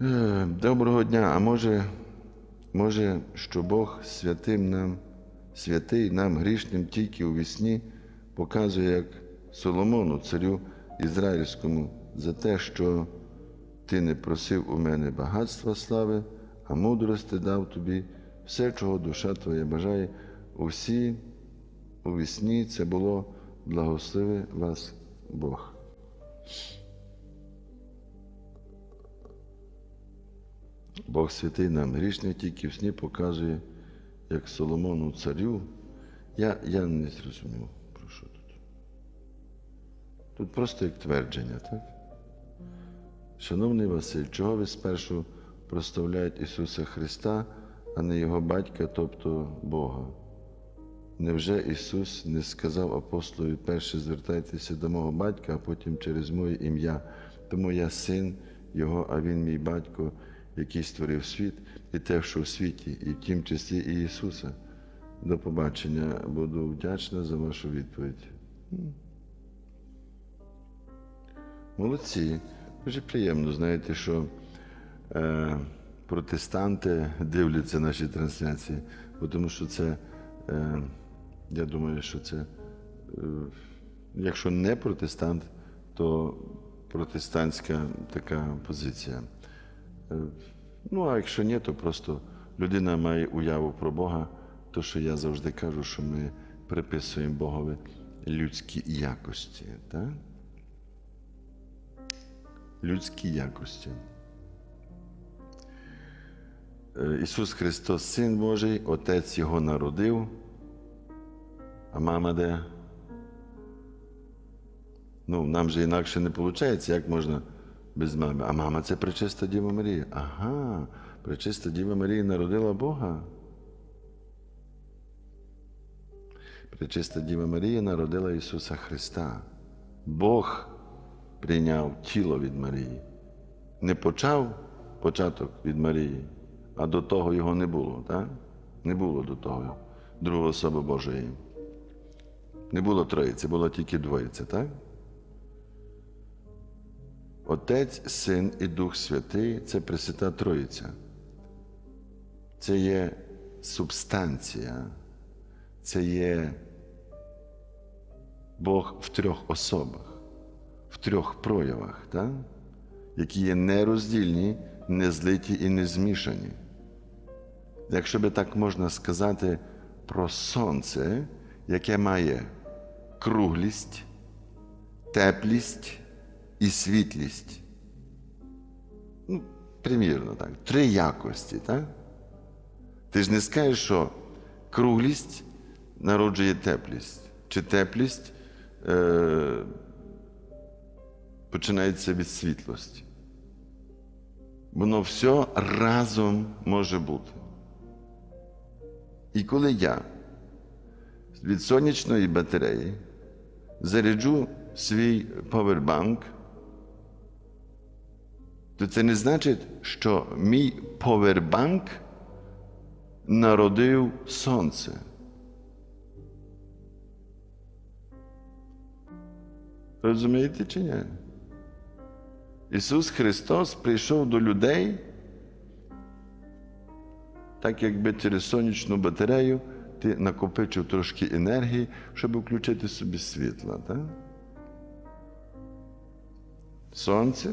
Е, Доброго дня. А може, може, що Бог святим нам, святий нам грішним тільки у вісні показує, як Соломону, царю Ізраїльському, за те, що ти не просив у мене багатства слави, а мудрости дав тобі все, чого душа твоя бажає. Усі у вісні це було благослови вас Бог. Бог святий нам грішний тільки в сні показує, як Соломону царю. Я, я не зрозумів, про що тут. Тут просто як твердження, так? Шановний Василь, чого ви спершу проставляєте Ісуса Христа, а не Його батька, тобто Бога? Невже Ісус не сказав апостолові перше звертайтеся до мого батька, а потім через моє ім'я, тому я син Його, а Він мій батько, який створив світ, і те, що в світі, і в тім числі і Ісуса. До побачення. Буду вдячна за вашу відповідь. Молодці. Дуже приємно, знаєте, що е, протестанти дивляться наші трансляції, тому що це, е, я думаю, що це, е, якщо не протестант, то протестантська така позиція. Е, Ну, а якщо ні, то просто людина має уяву про Бога, то що я завжди кажу, що ми приписуємо Богові людські якості. Так? Людські якості. Е, Ісус Христос, Син Божий, Отець Його народив, а мама де? Ну, нам же інакше не виходить, як можна без мами. А мама це пречиста Діва Марія. Ага, пречиста Діва Марія народила Бога. Пречиста Діва Марія народила Ісуса Христа. Бог прийняв тіло від Марії. Не почав початок від Марії, а до того його не було, так? Не було до того другої особи Божої. Не було троїці, було тільки двоїця, так? Отець, Син і Дух Святий це Пресвята Троїця. Це є субстанція, це є Бог в трьох особах, в трьох проявах, так? які є нероздільні, не злиті і не змішані. Якщо би так можна сказати про сонце, яке має круглість, теплість і світлість. Ну, примірно так. Три якості, так? Ти ж не скажеш, що круглість народжує теплість, чи теплість е, починається від світлості. Воно все разом може бути. І коли я від сонячної батареї заряджу свій повербанк, то це не значить, що мій повербанк народив сонце. Розумієте чи ні? Ісус Христос прийшов до людей, так якби через сонячну батарею ти накопичив трошки енергії, щоб включити собі світло. Так? Сонце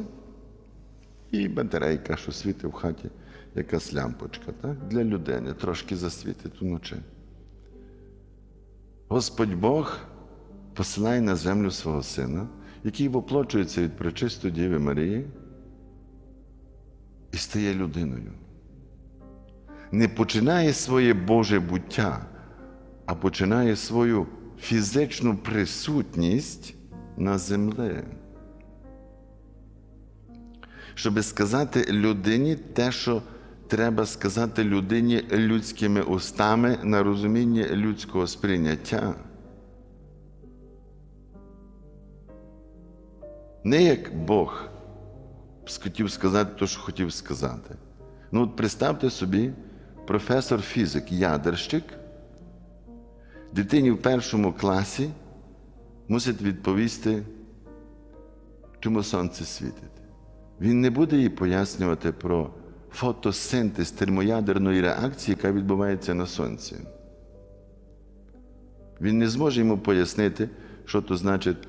і батарейка, що світить в хаті, якась лямпочка, так? для людини трошки засвітить уночі. Господь Бог посилає на землю свого Сина, який воплочується від пречистої Діви Марії і стає людиною. Не починає своє Боже буття, а починає свою фізичну присутність на землі. Щоб сказати людині те, що треба сказати людині людськими устами на розуміння людського сприйняття. Не як Бог хотів сказати те, що хотів сказати. Ну, от представте собі, професор фізик, ядерщик, дитині в першому класі мусить відповісти, чому сонце світить. Він не буде їй пояснювати про фотосинтез термоядерної реакції, яка відбувається на сонці. Він не зможе йому пояснити, що то значить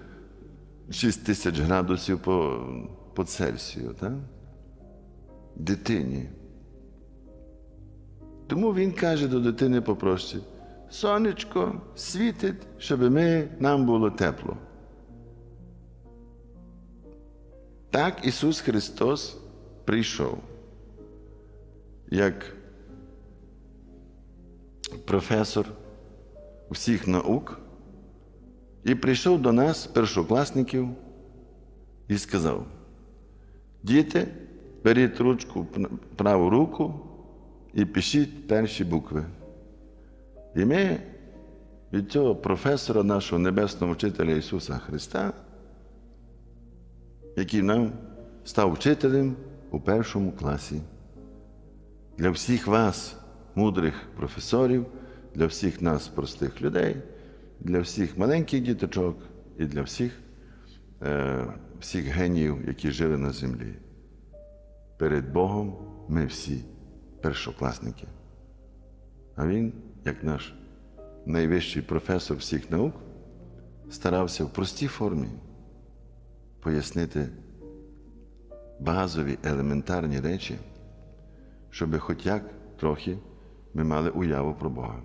6 тисяч градусів по, по Цельсію. Так? Дитині. Тому він каже до дитини попроще: сонечко світить, щоб ми, нам було тепло. Так Ісус Христос прийшов як професор всіх наук і прийшов до нас, першокласників, і сказав: Діти, беріть ручку праву руку і пишіть перші букви. І ми від цього професора, нашого небесного вчителя Ісуса Христа, який нам став вчителем у першому класі. Для всіх вас, мудрих професорів, для всіх нас, простих людей, для всіх маленьких діточок і для всіх, е, всіх геніїв, які жили на землі. Перед Богом ми всі першокласники. А він, як наш найвищий професор всіх наук, старався в простій формі пояснити базові елементарні речі, щоб хоч як трохи ми мали уяву про Бога.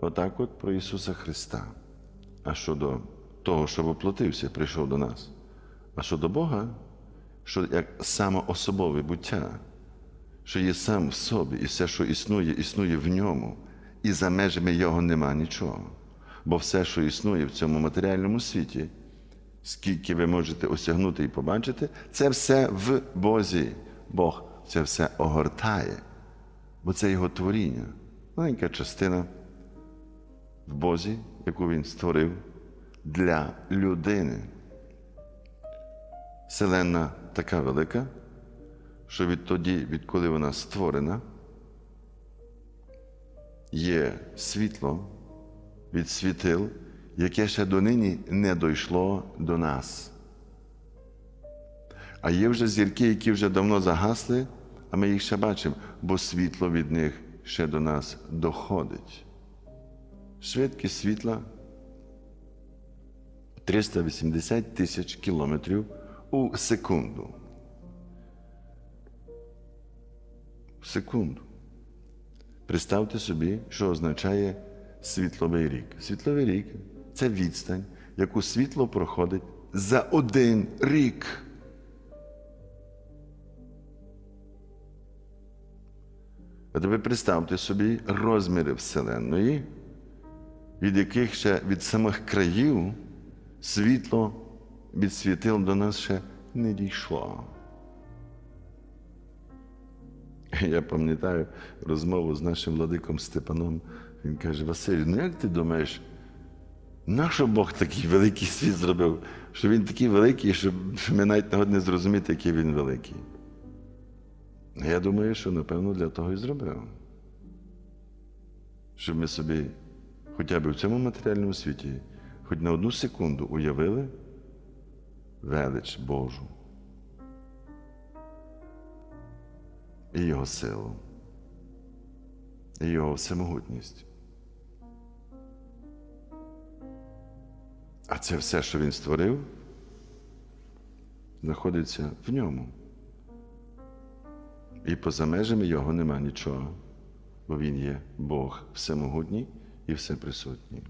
Отак от про Ісуса Христа. А щодо того, що воплотився, прийшов до нас. А щодо Бога, що як самоособове буття, що є сам в собі, і все, що існує, існує в ньому, і за межами його нема нічого. Бо все, що існує в цьому матеріальному світі, скільки ви можете осягнути і побачити, це все в Бозі. Бог це все огортає, бо це його творіння, маленька частина в Бозі, яку він створив для людини. Вселенна така велика, що відтоді, відколи вона створена, є світло від світил, яке ще донині не дійшло до нас. А є вже зірки, які вже давно загасли, а ми їх ще бачимо, бо світло від них ще до нас доходить. Швидкість світла 380 тисяч кілометрів у секунду. В секунду. Представте собі, що означає світловий рік. Світловий рік це відстань, яку світло проходить за один рік. А тепер представте собі розміри Вселенної, від яких ще від самих країв світло від світил до нас ще не дійшло. Я пам'ятаю розмову з нашим владиком Степаном. Він каже: Василь, ну як ти думаєш, нащо Бог такий великий світ зробив, що він такий великий, що ми навіть не годні зрозуміти, який він великий? Я думаю, що напевно для того і зробив. Щоб ми собі хоча б в цьому матеріальному світі хоч на одну секунду уявили велич Божу і Його силу, і Його всемогутність. А це все, що він створив, знаходиться в ньому. І поза межами його нема нічого, бо він є Бог всемогутній і всеприсутній.